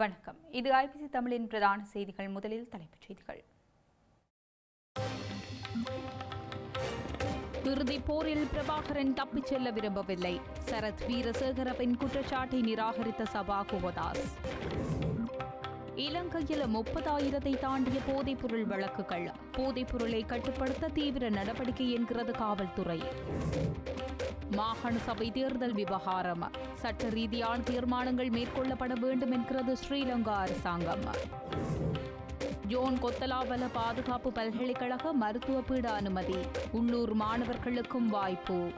வணக்கம். இது ஐபிசி தமிழின் பிரதான செய்திகள். முதலில் தலைப்புச் செய்திகள். இறுதிப் போரில் பிரபாகரன் தப்பிச் செல்ல விரும்பவில்லை. சரத் வீரசேகரவின் குற்றச்சாட்டை நிராகரித்த சபா குவதாஸ் இலங்கையில் முப்பதாயிரத்தை தாண்டிய போதைப்பொருள் வழக்குகள். போதைப்பொருளை கட்டுப்படுத்த தீவிர நடவடிக்கை என்கிறது காவல்துறை. மாகாண சபை தேர்தல் விவகாரம். சட்ட ரீதியான தீர்மானங்கள் மேற்கொள்ளப்பட வேண்டும் என்கிறது ஸ்ரீலங்கா அரசாங்கம். ஜோன் கொத்தலாவல பாதுகாப்பு பல்கலைக்கழக மருத்துவ பீட அனுமதி. உள்ளூர் மாணவர்களுக்கும் வாய்ப்பு.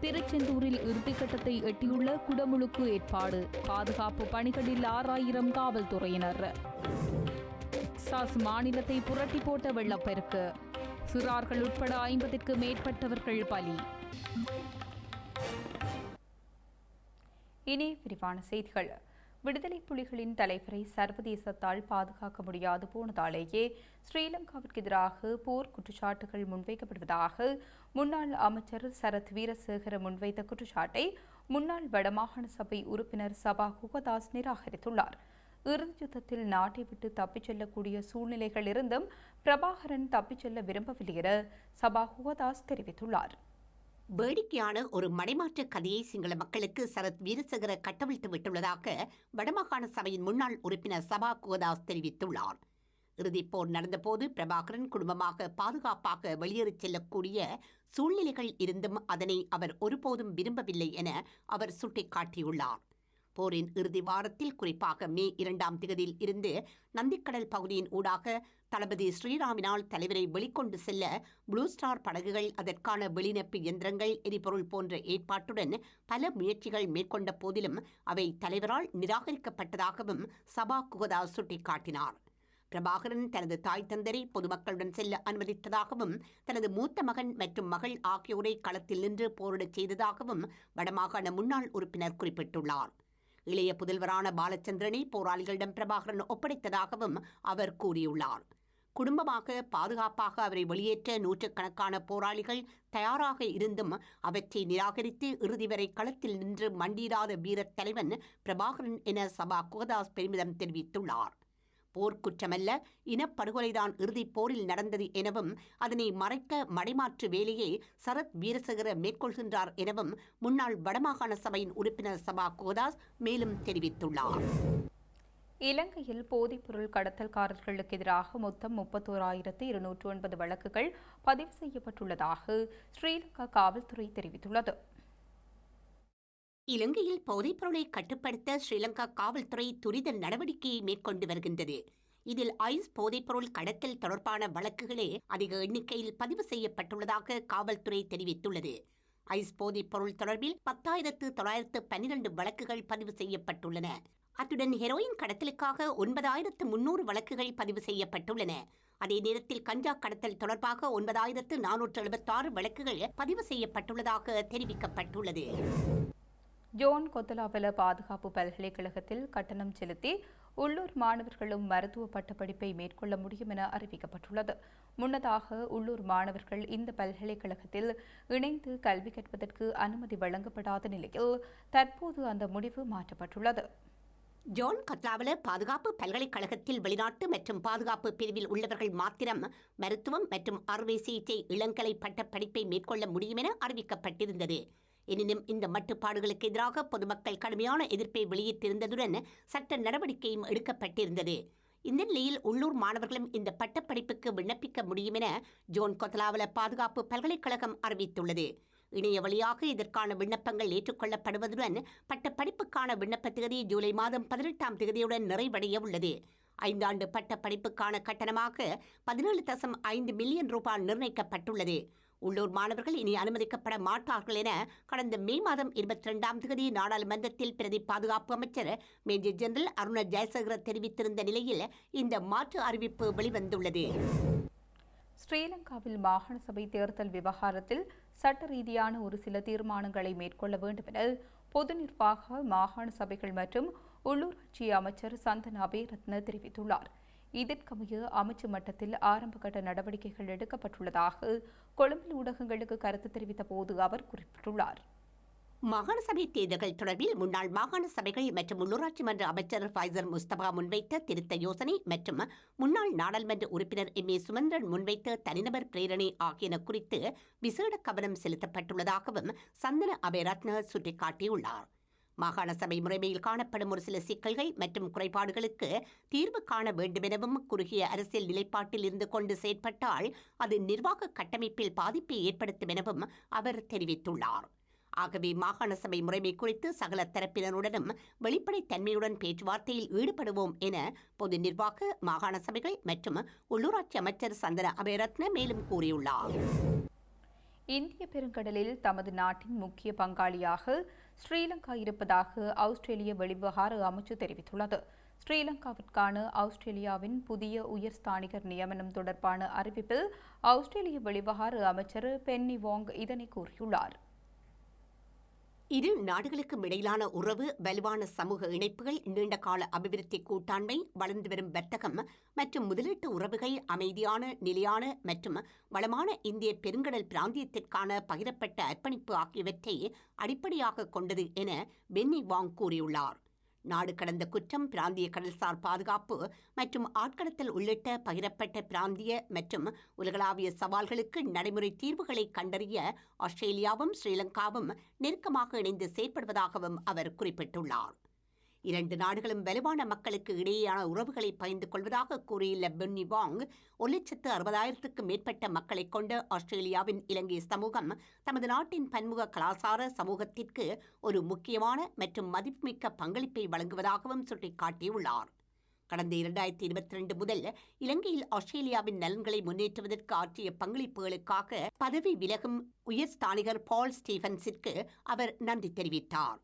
திருச்செந்தூரில் இறுதிக்கட்டத்தை எட்டியுள்ள குடமுழுக்கு ஏற்பாடு. பாதுகாப்பு பணிகளில் ஆறாயிரம் காவல்துறையினர். சாஸ் மாநிலத்தை புரட்டி போட்ட வெள்ளப்பெருக்கு. சிறார்கள் உட்பட ஐம்பதிற்கு மேற்பட்டவர்கள் பலி. இனி விரிவான செய்திகள். விடுதலை புலிகளின் தலைவரை சர்வதேசத்தால் பாதுகாக்க முடியாது போனதாலேயே ஸ்ரீலங்காவிற்கு எதிராக போர் குற்றச்சாட்டுகள் முன்வைக்கப்படுவதாக முன்னாள் அமைச்சர் சரத் வீரசேகர முன்வைத்த குற்றச்சாட்டை முன்னாள் வடமாகாண சபை உறுப்பினர் சபா குகதாஸ் நிராகரித்துள்ளார். இறுதி யுத்தத்தில் நாட்டை விட்டு தப்பிச் செல்லக்கூடிய சூழ்நிலைகள் இருந்தும் பிரபாகரன் தப்பிச் செல்ல விரும்பவில்லை என சபா குகதாஸ் தெரிவித்துள்ளார். வேடிக்கையான ஒரு மடைமாற்ற கதையை சிங்கள மக்களுக்கு சரத் வீரசகர கட்டவிழ்த்து விட்டுள்ளதாக வடமாகாண சபையின் முன்னாள் உறுப்பினர் சபா குகதாஸ் தெரிவித்துள்ளார். இறுதிப் போர் நடந்தபோது பிரபாகரன் குடும்பமாக பாதுகாப்பாக வெளியேறிச் செல்லக்கூடிய சூழ்நிலைகள் இருந்தும் அதனை அவர் ஒருபோதும் விரும்பவில்லை என அவர் சுட்டிக்காட்டியுள்ளார். போரின் இறுதி வாரத்தில் குறிப்பாக மே இரண்டாம் திகதியில் இருந்து நந்திக்கடல் பகுதியின் ஊடாக தளபதி ஸ்ரீராமினால் தலைவரை வெளிக்கொண்டு செல்ல ப்ளூ ஸ்டார் படகுகள் அதற்கான வெளிநப்பு இயந்திரங்கள் எரிபொருள் போன்ற ஏற்பாட்டுடன் பல முயற்சிகள் மேற்கொண்ட போதிலும் அவை தலைவரால் நிராகரிக்கப்பட்டதாகவும் சபா குகதா சுட்டிக்காட்டினார். பிரபாகரன் தனது தாய் தந்தரை பொதுமக்களுடன் செல்ல அனுமதித்ததாகவும் தனது மூத்த மகன் மற்றும் மகள் ஆகியோரை களத்தில் நின்று போரிடச் செய்ததாகவும் வடமாகாண முன்னாள் உறுப்பினர் குறிப்பிட்டுள்ளார். இளைய புதல்வரான பாலச்சந்திரனை போராளிகளிடம் பிரபாகரன் ஒப்படைத்ததாகவும் அவர் கூறியுள்ளார். குடும்பமாக பாதுகாப்பாக அவரை வெளியேற்ற நூற்றுக்கணக்கான போராளிகள் தயாராக இருந்தும் அவற்றை நிராகரித்து இறுதி வரை களத்தில் நின்று மண்டியிடாத வீரத் தலைவன் பிரபாகரன் என சபா குகதாஸ் பெருமிதம் தெரிவித்துள்ளார். போர்க்குற்றமல்ல. இனப்படுகொலைதான் இறுதிப் போரில் நடந்தது எனவும் அதனை மறைக்க மடைமாற்று வேலையை சரத் வீரசேகர மேற்கொள்கின்றார் எனவும் முன்னாள் வடமாகாண சபையின் உறுப்பினர் சபா கோதாஸ் மேலும் தெரிவித்துள்ளார். இலங்கையில் போதைப்பொருள் கடத்தல்காரர்களுக்கு எதிராக மொத்தம் முப்பத்தோராயிரத்து இருநூற்று ஒன்பது வழக்குகள் பதிவு செய்யப்பட்டுள்ளதாக ஸ்ரீலங்கா காவல்துறை தெரிவித்துள்ளது. இலங்கையில் போதைப்பொருளை கட்டுப்படுத்த ஸ்ரீலங்கா காவல்துறை துரித நடவடிக்கையை மேற்கொண்டு வருகின்றது. இதில் ஐஸ் போதைப்பொருள் கடத்தல் தொடர்பான வழக்குகளே அதிக எண்ணிக்கையில் பதிவு செய்யப்பட்டுள்ளதாக காவல்துறை தெரிவித்துள்ளது. ஐஸ் போதைப்பொருள் தொடர்பில் பத்தாயிரத்து தொள்ளாயிரத்து பன்னிரண்டு வழக்குகள் பதிவு செய்யப்பட்டுள்ளன. அத்துடன் ஹெரோயின் கடத்தலுக்காக ஒன்பதாயிரத்து முன்னூறு வழக்குகள் பதிவு செய்யப்பட்டுள்ளன. அதே நேரத்தில் கஞ்சா கடத்தல் தொடர்பாக ஒன்பதாயிரத்து நானூற்று எழுபத்தாறு வழக்குகள் பதிவு செய்யப்பட்டுள்ளதாக தெரிவிக்கப்பட்டுள்ளது. ஜோன் கொத்தலாவல பாதுகாப்பு பல்கலைக்கழகத்தில் கட்டணம் செலுத்தி உள்ளூர் மாணவர்களும் மருத்துவ பட்டப்படிப்பை மேற்கொள்ள முடியும் என அறிவிக்கப்பட்டுள்ளது. முன்னதாக உள்ளூர் மாணவர்கள் இந்த பல்கலைக்கழகத்தில் இணைந்து கல்வி கற்பதற்கு அனுமதி வழங்கப்படாத நிலையில் தற்போது அந்த முடிவு மாற்றப்பட்டுள்ளது. ஜோன் கத்லாவல பாதுகாப்பு பல்கலைக்கழகத்தில் வெளிநாட்டு மற்றும் பாதுகாப்பு பிரிவில் உள்ளவர்கள் மாத்திரம் மருத்துவம் மற்றும் அறுவை சிகிச்சை இளங்கலை பட்ட படிப்பை மேற்கொள்ள முடியும் என அறிவிக்கப்பட்டிருந்தது. எனினும் இந்த மட்டுப்பாடுகளுக்கு எதிராக பொதுமக்கள் கடுமையான எதிர்ப்பை வெளியிட்டிருந்ததுடன் சட்ட நடவடிக்கையும் எடுக்கப்பட்டிருந்தது. இந்த நிலையில் உள்ளூர் மாணவர்களும் இந்த பட்டப்படிப்புக்கு விண்ணப்பிக்க முடியும் என ஜோன் கொத்தலாவல பாதுகாப்பு பல்கலைக்கழகம் அறிவித்துள்ளது. இணைய வழியாக இதற்கான விண்ணப்பங்கள் ஏற்றுக்கொள்ளப்படுவதுடன் பட்டப்படிப்புக்கான விண்ணப்ப தேதி ஜூலை மாதம் பதினெட்டாம் தேதியுடன் நிறைவடைய உள்ளது. ஐந்தாண்டு பட்ட படிப்புக்கான கட்டணமாக பதினேழு தசம் ஐந்து மில்லியன் ரூபாய் நிர்ணயிக்கப்பட்டுள்ளது. உள்ளூர் மாணவர்கள் இனி அனுமதிக்கப்பட மாட்டார்கள் என கடந்த மே மாதம் இருபத்தி ரெண்டாம் தேதி நாடாளுமன்றத்தில் பிரதி பாதுகாப்பு அமைச்சர் மேஜர் ஜெனரல் அருண ஜெயசேகர தெரிவித்திருந்த நிலையில் இந்த மாற்று அறிவிப்பு வெளிவந்துள்ளது. ஸ்ரீலங்காவில் மாகாண சபை தேர்தல் விவகாரத்தில் சட்ட ரீதியான ஒரு சில தீர்மானங்களை மேற்கொள்ள வேண்டும் என பொது நிர்வாக மாகாண சபைகள் மற்றும் உள்ளூராட்சி அமைச்சர் சந்தன் அபேரத்ன தெரிவித்துள்ளார். இதற்கமைய அமைச்சு மட்டத்தில் ஆரம்பகட்ட நடவடிக்கைகள் எடுக்கப்பட்டுள்ளதாக கொழும்பில் ஊடகங்களுக்கு கருத்து தெரிவித்த போது அவர் குறிப்பிட்டுள்ளார். மாகாண சபை தேர்தல்கள் தொடர்பில் முன்னாள் மாகாண சபைகள் மற்றும் உள்ளூராட்சி மன்ற அமைச்சர் ஃபைசர் முஸ்தபா முன்வைத்த திருத்த யோசனை மற்றும் முன்னாள் நாடாளுமன்ற உறுப்பினர் எம் ஏ சுமந்திரன் முன்வைத்த தனிநபர் பிரேரணை ஆகியன குறித்து விசேட கவனம் செலுத்தப்பட்டுள்ளதாகவும் சந்தன அபயரத்ன சுட்டிக்காட்டியுள்ளார். மாகாண சபை முறைமையில் காணப்படும் ஒரு சில சிக்கல்கள் மற்றும் குறைபாடுகளுக்கு தீர்வு காண வேண்டுமெனவும் குறுகிய அரசியல் நிலைப்பாட்டில் இருந்து கொண்டு செயற்பட்டால் அது நிர்வாக கட்டமைப்பில் பாதிப்பை ஏற்படுத்தும் எனவும் அவர் தெரிவித்துள்ளார். ஆகவே மாகாண சபை முறைமை குறித்து சகல தரப்பினருடனும் வெளிப்படைத்தன்மையுடன் பேச்சுவார்த்தையில் ஈடுபடுவோம் என பொது நிர்வாக மாகாண சபைகள் மற்றும் உள்ளூராட்சி அமைச்சர் சந்தன அபயரத்ன மேலும் கூறியுள்ளார். இந்திய பெருங்கடலில் தமது நாட்டின் முக்கிய பங்காளியாக ஸ்ரீலங்கா இருப்பதாக ஆஸ்திரேலிய வெளிவிவகார அமைச்சு தெரிவித்துள்ளது. ஸ்ரீலங்காவிற்கான ஆஸ்திரேலியாவின் புதிய உயர்ஸ்தானிகர் நியமனம் தொடர்பான அறிவிப்பில் ஆஸ்திரேலிய வெளிவிவகார அமைச்சர் பென்னி வாங் இதனை கூறியுள்ளார். இரு நாடுகளுக்கும் இடையிலான உறவு வலுவான சமூக இணைப்புகள் நீண்டகால அபிவிருத்தி கூட்டாண்மை வளர்ந்து வரும் வர்த்தகம் மற்றும் முதலீட்டு உறவுகள் அமைதியான நிலையான மற்றும் வளமான இந்திய பெருங்கடல் பிராந்தியத்திற்கான பகிரப்பட்ட அர்ப்பணிப்பு ஆகியவற்றை அடிப்படையாக கொண்டது என பென்னி வாங் கூறியுள்ளார். நாடு கடந்த குற்றம் பிராந்திய கடல்சார் பாதுகாப்பு மற்றும் ஆட்கடத்தல் உள்ளிட்ட பகிரப்பட்ட பிராந்திய மற்றும் உலகளாவிய சவால்களுக்கு நடைமுறை தீர்வுகளை கண்டறிய ஆஸ்திரேலியாவும் ஸ்ரீலங்காவும் நெருக்கமாக இணைந்து செயற்படுவதாகவும் அவர் குறிப்பிட்டுள்ளார். இரண்டு நாடுகளும் வலுவான மக்களுக்கு இடையேயான உறவுகளை பகிர்ந்து கொள்வதாக கூறியுள்ள பென்னி வாங் ஒரு லட்சத்து அறுபதாயிரத்துக்கும் மேற்பட்ட மக்களை கொண்ட ஆஸ்திரேலியாவின் இலங்கை சமூகம் தமது நாட்டின் பன்முக கலாசார சமூகத்திற்கு ஒரு முக்கியமான மற்றும் மதிப்புமிக்க பங்களிப்பை வழங்குவதாகவும் சுட்டிக்காட்டியுள்ளார். கடந்த இரண்டாயிரத்தி இருபத்தி ரெண்டு முதல் இலங்கையில் ஆஸ்திரேலியாவின் நலன்களை முன்னேற்றுவதற்கு ஆற்றிய பங்களிப்புகளுக்காக பதவி விலகும் உயர்ஸ்தானிகர் பால் ஸ்டீபன்ஸிற்கு அவர் நன்றி தெரிவித்தார்.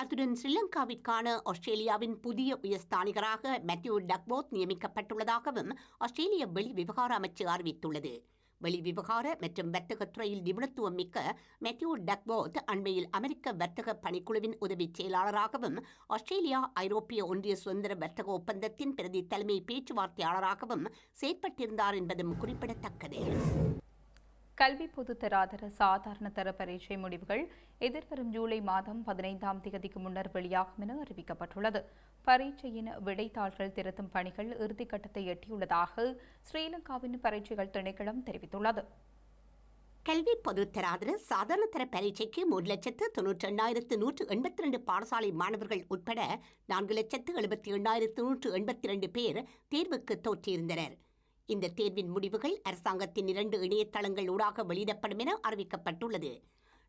அத்துடன் ஸ்ரீலங்காவிற்கான ஆஸ்திரேலியாவின் புதிய உயர்ஸ்தானிகராக மேத்யூ டக்போத் நியமிக்கப்பட்டுள்ளதாகவும் ஆஸ்திரேலிய வெளி விவகார அமைச்சு அறிவித்துள்ளது. வெளி விவகார மற்றும் வர்த்தகத் துறையில் நிபுணத்துவம் மிக்க மேத்யூ டக்போத் அண்மையில் அமெரிக்க வர்த்தக பணிக்குழுவின் உதவி செயலாளராகவும் ஆஸ்திரேலியா ஐரோப்பிய ஒன்றிய சுதந்திர வர்த்தக ஒப்பந்தத்தின் பிரதி தலைமை பேச்சுவார்த்தையாளராகவும் செயற்பட்டிருந்தார் என்பதும் குறிப்பிடத்தக்கது. கல்வி பொதுத்தராதர சாதாரண தர பரீட்சை முடிவுகள் எதிர்வரும் ஜூலை மாதம் பதினைந்தாம் தேதிக்கு முன்னர் வெளியாகும் என அறிவிக்கப்பட்டுள்ளது. பரீட்சையின் விடைத்தாள்கள் திருத்தும் பணிகள் இறுதிக்கட்டத்தை எட்டியுள்ளதாக ஸ்ரீலங்காவின் பரீட்சைகள் திணைக்களம் தெரிவித்துள்ளது. கல்வி பொதுத்தராதர சாதாரண தர பரீட்சைக்கு மூன்று லட்சத்து தொன்னூற்றி எண்ணாயிரத்து நூற்று எண்பத்தி ரெண்டு பாடசாலை மாணவர்கள் உட்பட நான்கு லட்சத்து எழுபத்தி எண்ணாயிரத்து நூற்று எண்பத்தி ரெண்டு பேர் தேர்வுக்கு தோற்றியிருந்தனர் இந்த தேர்வின் முடிவுகள் அரசாங்கத்தின் இரண்டு இணையதளங்கள் ஊடாக வெளியிடப்படும் என அறிவிக்கப்பட்டுள்ளது.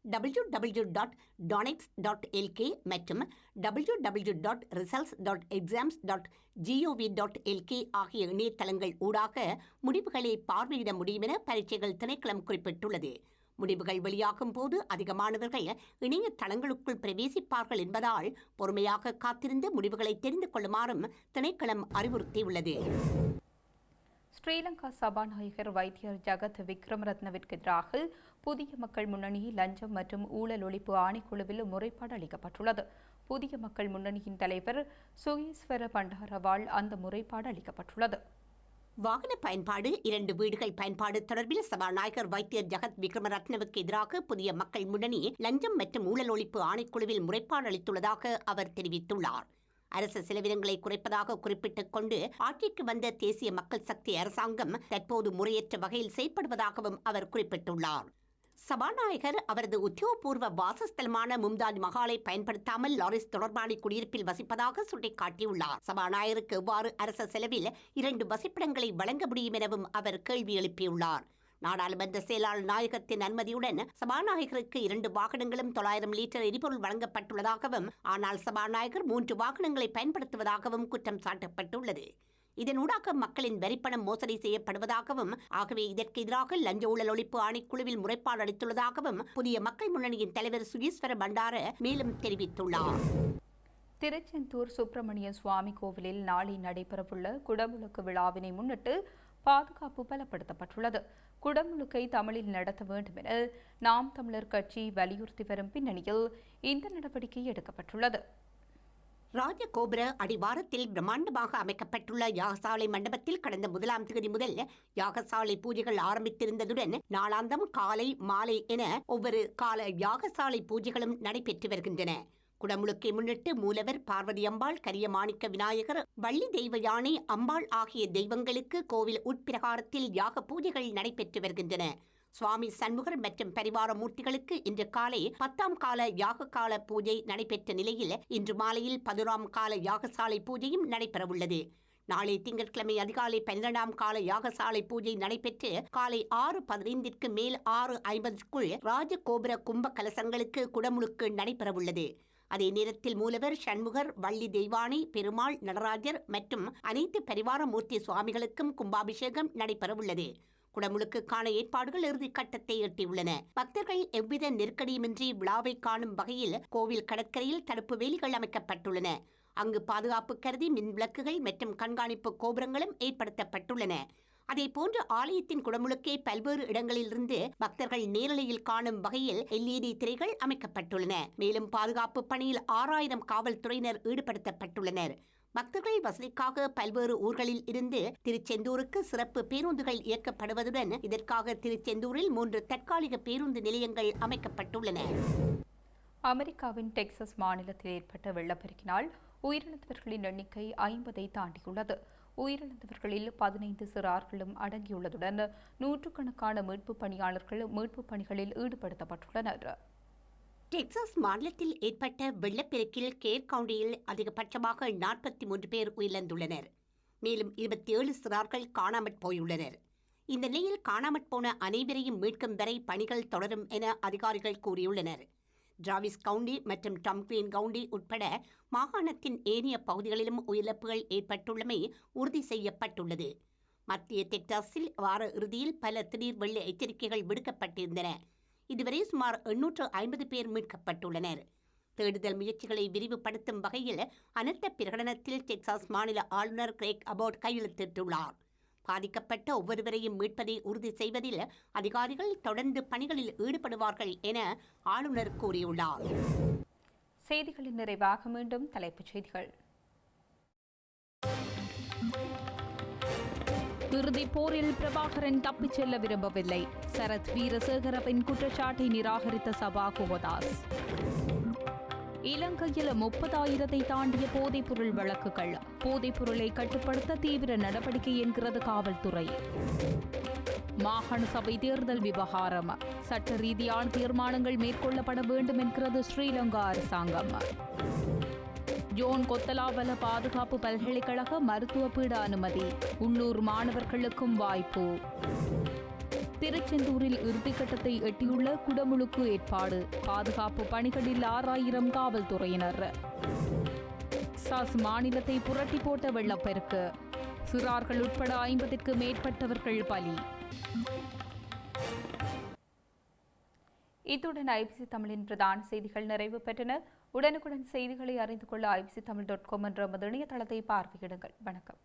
டபிள்யூ டபிள்யூ டாட் டானிக்ஸ் டாட் எல்கே மற்றும் W W dot results dot exams dot G O V dot L K ஆகிய இணையதளங்கள் ஊடாக முடிவுகளை பார்வையிட முடியும் என பரீட்சைகள் திணைக்களம் குறிப்பிட்டுள்ளது. முடிவுகள் வெளியாகும் போது அதிக மாணவர்கள் இணையதளங்களுக்குள் பிரவேசிப்பார்கள் என்பதால் பொறுமையாக காத்திருந்து முடிவுகளை தெரிந்து கொள்ளுமாறும் திணைக்களம் அறிவுறுத்தியுள்ளது. ஸ்ரீலங்கா சபாநாயகர் வைத்தியர் ஜகத் விக்ரமரத்னவிற்கு எதிராக புதிய மக்கள் முன்னணி லஞ்சம் மற்றும் ஊழல் ஒழிப்பு ஆணைக்குழுவில் முறைப்பாடு அளிக்கப்பட்டுள்ளது. புதிய மக்கள் முன்னணியின் தலைவர் சுகீஸ்வர பண்டாரவால் அந்த முறைப்பாடு அளிக்கப்பட்டுள்ளது. வாகன பயன்பாடு இரண்டு வீடுகள் பயன்பாடு தொடர்பில் சபாநாயகர் வைத்தியர் ஜகத் விக்ரமரத்னவுக்கு எதிராக புதிய மக்கள் முன்னணி லஞ்சம் மற்றும் ஊழல் ஒழிப்பு ஆணைக்குழுவில் முறைப்பாடு அளித்துள்ளதாக அவர் தெரிவித்துள்ளார். அரசு செலவினங்களை குறைப்பதாக குறிப்பிட்டுக் கொண்டு ஆட்சிக்கு வந்த தேசிய மக்கள் சக்தி அரசாங்கம் தற்போது முறையற்ற வகையில் செயற்படுவதாகவும் அவர் குறிப்பிட்டுள்ளார். சபாநாயகர் அவரது உத்தியோகபூர்வ வாசஸ்தலமான மும்தாஜ் மஹாலை பயன்படுத்தாமல் லாரிஸ் தொடர்பான குடியிருப்பில் வசிப்பதாக சுட்டிக்காட்டியுள்ளார். சபாநாயகருக்கு எவ்வாறு அரச செலவில் இரண்டு வசிப்பிடங்களை வழங்க முடியும் எனவும் அவர் கேள்வி எழுப்பியுள்ளார். நாடாளுமன்ற செயலாளர் நாயகத்தின் அனுமதியுடன் சபாநாயகருக்கு இரண்டு வாகனங்களும் தொள்ளாயிரம் லிட்டர் எரிபொருள் வழங்கப்பட்டுள்ளதாகவும் ஆனால் சபாநாயகர் மூன்று வாகனங்களை பயன்படுத்துவதாகவும் குற்றம் சாட்டப்பட்டுள்ளது. இதனூடாக மக்களின் வரிப்பணம் மோசடி செய்யப்படுவதாகவும் ஆகவே இதற்கு எதிராக லஞ்ச ஊழல் ஒழிப்பு ஆணைக்குழுவில் முறைப்பாடு அளித்துள்ளதாகவும் புதிய மக்கள் முன்னணியின் தலைவர் சுகீஸ்வர பண்டார மேலும் தெரிவித்துள்ளார். திருச்செந்தூர் சுப்பிரமணிய சுவாமி கோவிலில் நாளை நடைபெறவுள்ள குடமுழுக்கு விழாவினை முன்னிட்டு பாதுகாப்பு பலப்படுத்தப்பட்டுள்ளது. குடமுழுக்கை தமிழில் நடத்த வேண்டும் என நாம் தமிழர் கட்சி வலியுறுத்தி வரும் பின்னணியில் இந்த நடவடிக்கை எடுக்கப்பட்டுள்ளது. ராஜகோபுர அடிவாரத்தில் பிரம்மாண்டமாக அமைக்கப்பட்டுள்ள யாகசாலை மண்டபத்தில் கடந்த முதலாம் தேதி முதல் யாகசாலை பூஜைகள் ஆரம்பித்திருந்ததுடன் நாளாந்தம் காலை மாலை என ஒவ்வொரு கால யாகசாலை பூஜைகளும் நடைபெற்று வருகின்றன. குடமுழுக்கை முன்னிட்டு மூலவர் பார்வதி அம்பாள் கரிய மாணிக்க விநாயகர் வள்ளி தெய்வ யானை அம்பாள் ஆகிய தெய்வங்களுக்கு கோவில் உட்பிரகாரத்தில் யாக பூஜைகள் நடைபெற்று வருகின்றன. சுவாமி சண்முகர் மற்றும் பரிவார மூர்த்திகளுக்கு இன்று காலை பத்தாம் கால யாக கால பூஜை நடைபெற்ற நிலையில் இன்று மாலையில் பதினோராம் கால யாகசாலை பூஜையும் நடைபெறவுள்ளது. நாளை திங்கட்கிழமை அதிகாலை பன்னிரண்டாம் கால யாகசாலை பூஜை நடைபெற்று காலை ஆறு பதினைந்திற்கு மேல் ஆறு ஐம்பதுக்குள் ராஜகோபுர கும்ப கலசங்களுக்கு குடமுழுக்கு நடைபெறவுள்ளது. அதே நேரத்தில் மூலவர் சண்முகர் வள்ளி தெய்வானை பெருமாள் நடராஜர் மற்றும் அனைத்து பரிவார மூர்த்தி சுவாமிகளுக்கும் கும்பாபிஷேகம் நடைபெறவுள்ளது. குடமுழுக்குக்கான ஏற்பாடுகள் இறுதிக் கட்டத்தை எட்டியுள்ளன. பக்தர்கள் எவ்வித நெருக்கடியுமின்றி விழாவை காணும் வகையில் கோவில் கடற்கரையில் தடுப்பு வேலிகள் அமைக்கப்பட்டுள்ளன. அங்கு பாதுகாப்பு கருதி மின் விளக்குகள் மற்றும் கண்காணிப்பு கோபுரங்களும் ஏற்படுத்தப்பட்டுள்ளன. அதேபோன்று ஆலயத்தின் குடமுழுக்கே பல்வேறு இடங்களிலிருந்து பக்தர்கள் நேரலையில் காணும் வகையில் எல்இடி திரைகள் அமைக்கப்பட்டுள்ளன. மேலும் பாதுகாப்பு பணியில் ஆறாயிரம் காவல்துறையினர் ஈடுபடுத்தப்பட்டுள்ளனர். பக்தர்கள் வசதிக்காக பல்வேறு ஊர்களில் இருந்து திருச்செந்தூருக்கு சிறப்பு பேருந்துகள் இயக்கப்படுவதுடன் இதற்காக திருச்செந்தூரில் மூன்று தற்காலிக பேருந்து நிலையங்கள் அமைக்கப்பட்டுள்ளன. அமெரிக்காவின் டெக்சஸ் மாநிலத்தில் ஏற்பட்ட வெள்ளப்பெருக்கினால் உயிரிழந்தவர்களின் எண்ணிக்கை ஐம்பதை தாண்டியுள்ளது. உயிரிழந்தவர்களில் பதினைந்து சிறார்களும் அடங்கியுள்ளதுடன் நூற்றுக்கணக்கான மீட்பு பணியாளர்கள் மீட்புப் பணிகளில் ஈடுபடுத்தப்பட்டுள்ளனர். டெக்சாஸ் மாநிலத்தில் ஏற்பட்ட வெள்ளப்பெருக்கில் கேர் கவுண்டியில் அதிகபட்சமாக நாற்பத்தி மூன்று பேர் உயிரிழந்துள்ளனர். மேலும் இருபத்தி ஏழு சிறார்கள் காணாமற் போயுள்ளனர். இந்த நிலையில் காணாமற் போன அனைவரையும் மீட்கும் வரை பணிகள் தொடரும் என அதிகாரிகள் கூறியுள்ளனர். டிராவிஸ் கவுண்டி மற்றும் டம்க்வீன் கவுண்டி உட்பட மாகாணத்தின் ஏனைய பகுதிகளிலும் உயிரிழப்புகள் ஏற்பட்டுள்ளமை உறுதி செய்யப்பட்டுள்ளது. மத்திய டெக்சாஸில் வார இறுதியில் பல திடீர் வெள்ள எச்சரிக்கைகள் விடுக்கப்பட்டிருந்தன. இதுவரை சுமார் எண்ணூற்று ஐம்பது பேர் மீட்கப்பட்டுள்ளனர். தேடுதல் முயற்சிகளை விரிவுபடுத்தும் வகையில் அனர்த்த பிரகடனத்தில் டெக்சாஸ் மாநில ஆளுநர் கிரேக் அபோட் கையெழுத்திட்டுள்ளார். பாதிக்கப்பட்ட ஒவ்வொருவரையும் மீட்பதை உறுதி செய்வதில் அதிகாரிகள் தொடர்ந்து பணிகளில் ஈடுபடுவார்கள் என ஆளுநர் கூறியுள்ளார். செய்திகளின் நிறைவாக மீண்டும் தலைப்புச் செய்திகள். இறுதிப் போரில் பிரபாகரன் தப்பிச் செல்ல விரும்பவில்லை. சரத் வீரசேகரவின் குற்றச்சாட்டை நிராகரித்த சபா கோவதாஸ் இலங்கையில் முப்பதாயிரத்தை தாண்டிய போதைப்பொருள் வழக்குகள். போதைப்பொருளை கட்டுப்படுத்த தீவிர நடவடிக்கை என்கிறது காவல்துறை. மாகாண சபை தேர்தல் விவகாரம். சட்ட ரீதியான தீர்மானங்கள் மேற்கொள்ளப்பட வேண்டும் என்கிறது ஸ்ரீலங்கா அரசாங்கம். ஜோன் கொத்தலாவல பாதுகாப்பு பல்கலைக்கழக மருத்துவ பீட அனுமதி. உள்ளூர் மாணவர்களுக்கும் வாய்ப்பு. திருச்செந்தூரில் இறுதிக்கட்டத்தை எட்டியுள்ள குடமுழுக்கு ஏற்பாடு. பாதுகாப்பு பணிகளில் ஆறாயிரம் காவல்துறையினர். சாஸ் மாநிலத்தை புரட்டி போட்ட வெள்ளப்பெருக்கு. சிறார்கள் உட்பட ஐம்பதிற்கு மேற்பட்டவர்கள் பலி. இத்துடன் ஐபிசி தமிழின் பிரதான செய்திகள் நிறைவு பெற்றன. உடனுக்குடன் செய்திகளை அறிந்து கொள்ள ஐபிசி தமிழ் டாட் காம் என்ற நமது இணையதளத்தை பார்வையிடுங்கள். வணக்கம்.